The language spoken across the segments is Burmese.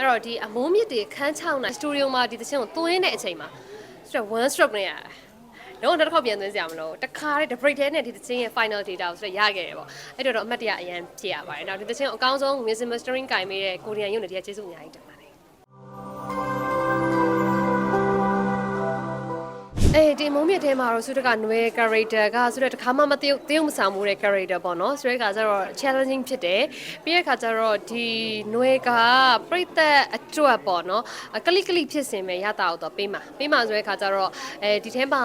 အဲ့တော့ဒီအမိုးမြစ်တွေခန်းချောင်းနိုင်စတူဒီယိုမှာဒီသချင်းကိုသွင်းတဲ့အချိန်မှာဆိုတော့ one stroke နဲ့ရတယ်တော့တစ်ခေါက်ပြန်သွင်းစရာမလိုတခါတည်း break ထဲနဲ့ဒီသချင်းရဲ့ final data ကိုဆိုတော့ရခဲ့တယ်ပေါ့အဲ့တော့တော့အမှတ်တရအရင်ဖြစ်ရပါတယ်နောက်ဒီသချင်းကိုအကောင်းဆုံး music mastering ကင်မိတဲ့ကိုရီးယားရုပ်တွေတည်းကျေးဇူးအများကြီးတင်ပါတယ်အေးဒီ မုံမြင့်ထဲမှာတော့ဆုတကနွယ် character ကဆိုတော့တခါမှမတယုတ်တယုတ်မဆောင်မှုတဲ့ character ပေါ့နော်ဆိုတဲ့အခါကျတော့ challenging ဖြစ်တယ်ပြီးတဲ့အခါကျတော့ဒီနွယ်ကပြိသက်အတွက်ပေါ့နော်ကလိကလိဖြစ်စင်ပဲရတာတော့ပေးမှာပေးမှာဆိုတဲ့အခါကျတော့အဲဒီထဲမှာ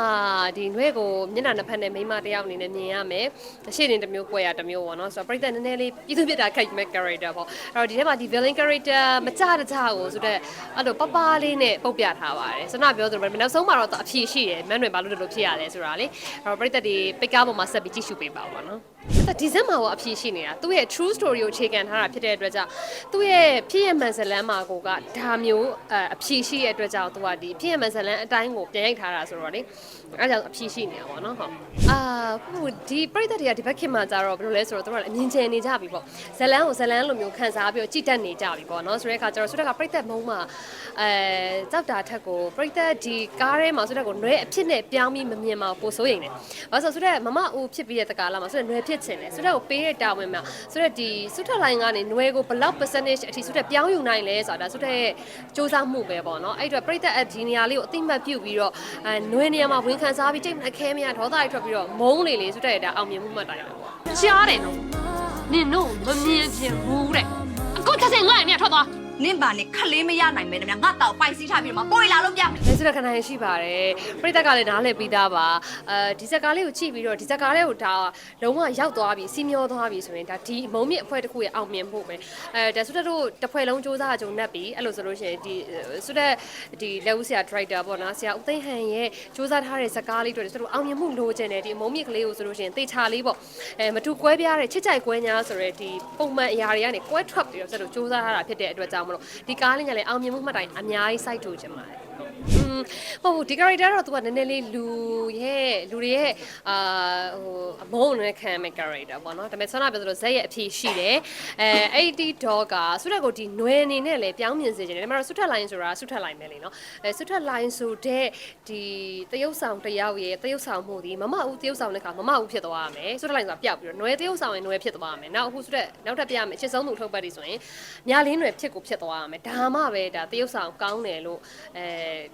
ဒီနွယ်ကိုမျက်နှာနှစ်ဖက်နဲ့မိန်းမတစ်ယောက်အနေနဲ့မြင်ရမယ်ရှေ့နေတစ်မျိုးကွဲရတစ်မျိုးပေါ့နော်ဆိုတော့ပြိသက်နည်းနည်းလေးပြည်သူပြစ်တာခိုက်မဲ့ character ပေါ့အဲ့တော့ဒီထဲမှာဒီ villain character မကြတကြကိုဆိုတော့အဲ့လိုပပလေးနဲ့ပုတ်ပြထားပါတယ်စနပြောသလိုပဲနောက်ဆုံးမှာတော့အဖြေရှိတယ်မန်းတွေဘာလို့ဒီလိုဖြစ်ရလဲဆိုတာလေအဲ့တော့ပြိသက်ဒီပိတ်ကားပေါ်မှာဆက်ပြီးကြည့်ရှုပေးပါဦးပါနော်အဲ့ ဒါဒီဇက်မှာရောအဖြေရှိနေတာသူ့ရဲ့ true story ကိုအခြေခံထားတာဖြစ်တဲ့အတွက်ကြောင့်သူ့ရဲ့ဖြစ်ရမှန်ဇလန်းမှာကိုကဒါမျိုးအဖြေရှိတဲ့အတွက်ကြောင့်သူကဒီဖြစ်ရမှန်ဇလန်းအတိုင်းကိုပြန်ရိုက်ထားတာဆိုတော့လေအဲ့ဒါကြောင့်အဖြေရှိနေတာပေါ့နော်ဟုတ်အာဟိုဒီပြိသက်တွေကဒီဘက်ခင်မှာကြတော့ဘယ်လိုလဲဆိုတော့သူတို့ကအမြင်ကျယ်နေကြပြီပေါ့ဇလန်းကိုဇလန်းလိုမျိုးခံစားပြီးတော့ကြည်တက်နေကြပြီပေါ့နော်ဆိုတဲ့အခါကျတော့ဆိုတဲ့အခါပြိသက်မုံမှာအဲကြောက်တာထက်ကိုပြိသက်ဒီကားထဲမှာဆိုတဲ့ကိုနွဲအဖြစ်နဲ့ပြောင်းပြီးမမြင်မှာပိုဆိုးရင်တယ်ဘာလို့ဆိုတော့မမအိုးဖြစ်ပြီးတဲ့တကားလာမှာဆိုတော့နွဲဖြစ်ချင်တယ်ဆိုတော့ပေးတဲ့တာဝန်မှာဆိုတော့ဒီစုထက်လိုင်းကနေနွဲကိုဘယ်လောက် percentage အထိဆိုတော့ပြောင်းယူနိုင်လဲဆိုတာဒါဆိုတော့စူးစမ်းမှုပဲပေါ့နော်အဲ့တော့ပြိသက်အဒီနေရာလေးကိုအသိမှတ်ပြုပြီးတော့အဲနွဲနေရာမှာဝင်ခံစားပြီးတိတ်အခဲမရဒေါသတွေထွက်ပြီးတော့မုန်းလေလေဆိုတော့ဒါအောင်မြင်မှုမှတ်တိုင်ပဲပေါ့ကြားတယ်နော်နင်တို့မမြင်ချင်ဘူးတဲ့အခုချက်စင်ငါ့အမြတ်ထွက်သွား နင့်ပါနဲ့ခလေးမရနိုင်မဲတမငါတောက်ပိုက်စီးထားပြီးတော့မပွေလာလို့ပြမယ်လဲဆိုတော့ခဏရရှိပါတယ်ပြိတက်ကလည်းနားလည်ပြီးသားပါအဲဒီဇက်ကားလေးကိုကြည့်ပြီးတော့ဒီဇက်ကားလေးကိုဒါလုံးဝရောက်သွားပြီစီမျောသွားပြီဆိုရင်ဒါဒီမုံမြင့်အဖွဲ့တစ်ခုရဲ့အောင်မြင်မှုပဲအဲဒါဆိုတော့တို့တစ်ဖွဲ့လုံးစူးစမ်းကြုံနဲ့ပြီအဲ့လိုဆိုလို့ရှိရင်ဒီဆိုတော့ဒီလက်ဦးဆရာ director ပေါ့နော်ဆရာဦးသိန်းဟန်ရဲ့စူးစမ်းထားတဲ့ဇက်ကားလေးတွေဆိုတော့အောင်မြင်မှုလိုချင်တယ်ဒီမုံမြင့်ကလေးကိုဆိုလို့ရှိရင်တေချာလေးပေါ့အဲမတူကွဲပြားတဲ့ချစ်ကြိုက်ကွဲညာဆိုတဲ့ဒီပုံမှန်အရာတွေကနေကွဲထွက်ပြီးတော့ဆိုတော့စူးစမ်းထားတာဖြစ်တဲ့အတွက်ကြောင့်မလို့ဒီကားလေးကလည်းအောင်မြင်မှုမှတ်တိုင်အများကြီး site ထိုးချင်ပါတယ်อืม ဟုတ်ဘူးဒီ character တော့ तू ကနည်းနည်းလေးလူရဲ့လူတွေရဲ့အာဟိုအမုန်းနဲ့ခံမဲ့ character ပေါ့နော်ဒါပေမဲ့ဆွမ်းနာပြောသလိုဇက်ရဲ့အဖြေရှိတယ်အဲအဲ့ဒီ dog ကဆုထက်ကိုဒီနွယ်အနေနဲ့လည်းပြောင်းမြင်စေချင်တယ်ဒါပေမဲ့ဆုထက် line ဆိုတာဆုထက် line ပဲလေနော်အဲဆုထက် line ဆိုတဲ့ဒီတရုပ်ဆောင်တယောက်ရဲ့တရုပ်ဆောင်မှုဒီမမဦးတရုပ်ဆောင်တဲ့ခါမမဦးဖြစ်သွားရမယ်ဆုထက် line ဆိုတာပျောက်ပြီးတော့နွယ်တရုပ်ဆောင်ရင်နွယ်ဖြစ်သွားရမယ်နောက်အခုဆုထက်နောက်ထပ်ပြရမယ်အချစ်ဆုံးသူထုတ်ပတ်ဒီဆိုရင်မြားလင်းနွယ်ဖြစ်ကိုဖြစ်သွားရမယ်ဒါမှပဲဒါတရုပ်ဆောင်ကောင်းတယ်လို့အဲ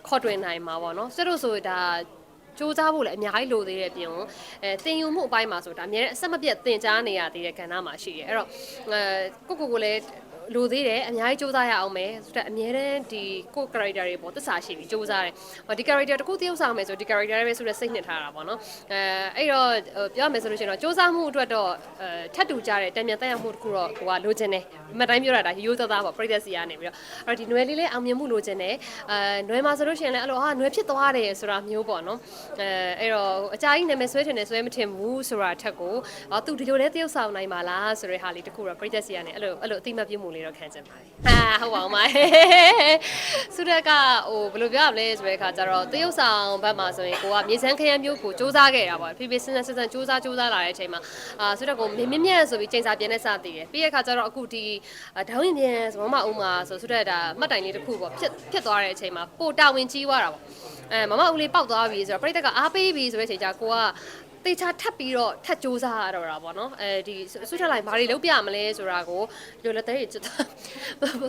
ခေါ်တွင်နိုင်မှာပေါ့နော်ဆွတို့ဆိုဒါစူးစမ်းဖို့လည်းအများကြီးလိုသေးတဲ့ပြင်ကိုအဲသင်ယူမှုအပိုင်းမှာဆိုဒါအများနဲ့အဆက်မပြတ်သင်ကြားနေရသေးတဲ့ကဏ္ဍမှာရှိတယ်အဲ့တော့အဲကိုကိုကိုလည်း လိုသေးတယ်အများကြီးစူးစမ်းရအောင်မယ်ဆိုတော့အများတန်းဒီကို character တွေပေါ့သစ္စာရှိပြီးစူးစမ်းတယ်ဟောဒီ character တခုတယောက်ဆောင်မယ်ဆိုဒီ character တွေပဲဆိုတော့စိတ်နှစ်ထားတာပေါ့နော်အဲအဲ့တော့ပြောရမယ်ဆိုလို့ရှိရင်တော့စူးစမ်းမှုအတွက်တော့အဲထပ်တူကြတဲ့တံမြန်တက်ရောက်မှုတခုတော့ကိုကလိုချင်တယ်အမှတ်တိုင်းပြောတာဒါရိုးရိုးသားသားပေါ့ပြိသက်စီကနေပြီးတော့အဲ့တော့ဒီနွယ်လေးလေးအောင်မြင်မှုလိုချင်တယ်အဲနွယ်မှာဆိုလို့ရှိရင်လည်းအဲ့လိုဟာနွယ်ဖြစ်သွားတယ်ဆိုတာမျိုးပေါ့နော်အဲအဲ့တော့အကြာကြီးနာမည်ဆွဲထင်တယ်ဆွဲမထင်ဘူးဆိုတာထက်ကိုဟောသူဒီလိုလဲတယောက်ဆောင်နိုင်ပါလားဆိုတဲ့ဟာလေးတခုတော့ပြိသက်စီကနေအဲ့လိုအဲ့လိုအတိမတ်ပြုမှုလေးတော့ခံချင်ပါတယ်ဟာဟုတ်ပါအောင်ပါဆုရက်ကဟိုဘယ်လိုပြောရမလဲဆိုတဲ့အခါကျတော့တရုတ်ဆောင်ဘက်မှာဆိုရင်ကိုကမြေစမ်းခရမ်းမျိုးကိုစူးစမ်းခဲ့တာပေါ့ဖိဖိစင်းစင်းစင်းစူးစမ်းစူးစမ်းလာတဲ့အချိန်မှာအာဆုရက်ကိုမြင်မြင့်မြတ်ဆိုပြီးချိန်စာပြင်းနေစတည်တယ်ပြီးတဲ့အခါကျတော့အခုဒီဒေါင်းရင်ပြန်ဆိုမမအုံးမှာဆိုဆုရက်ဒါမှတ်တိုင်လေးတစ်ခုပေါ့ဖြစ်ဖြစ်သွားတဲ့အချိန်မှာပိုတာဝင်ကြီးသွားတာပေါ့အဲမမဦးလေးပေါက်သွားပြီဆိုတော့ပြိတက်ကအားပေးပြီဆိုတဲ့အချိန်ကျကိုက တေချာထပ်ပြီးတော့ထပ်စူးစမ်းရတော့တာပေါ့နော်အဲဒီဆုထက်လိုက်ဘာတွေလုပ်ပြမလဲဆိုတာကိုလိုလက်သေးတွေကျွတ်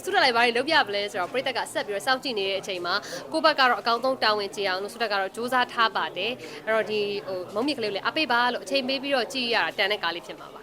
ဆုထက်လိုက်ဘာတွေလုပ်ပြမလဲဆိုတော့ပြိတက်ကဆက်ပြီးတော့စောင့်ကြည့်နေတဲ့အချိန်မှာကိုဘက်ကတော့အကောင်းဆုံးတာဝန်ကျေအောင်လို့ဆုထက်ကတော့စူးစမ်းထားပါတယ်အဲ့တော့ဒီဟိုမုံမြင့်ကလေးကိုလည်းအပိတ်ပါလို့အချိန်ပေးပြီးတော့ကြည့်ရတာတန်တဲ့ကားလေးဖြစ်မှာပါ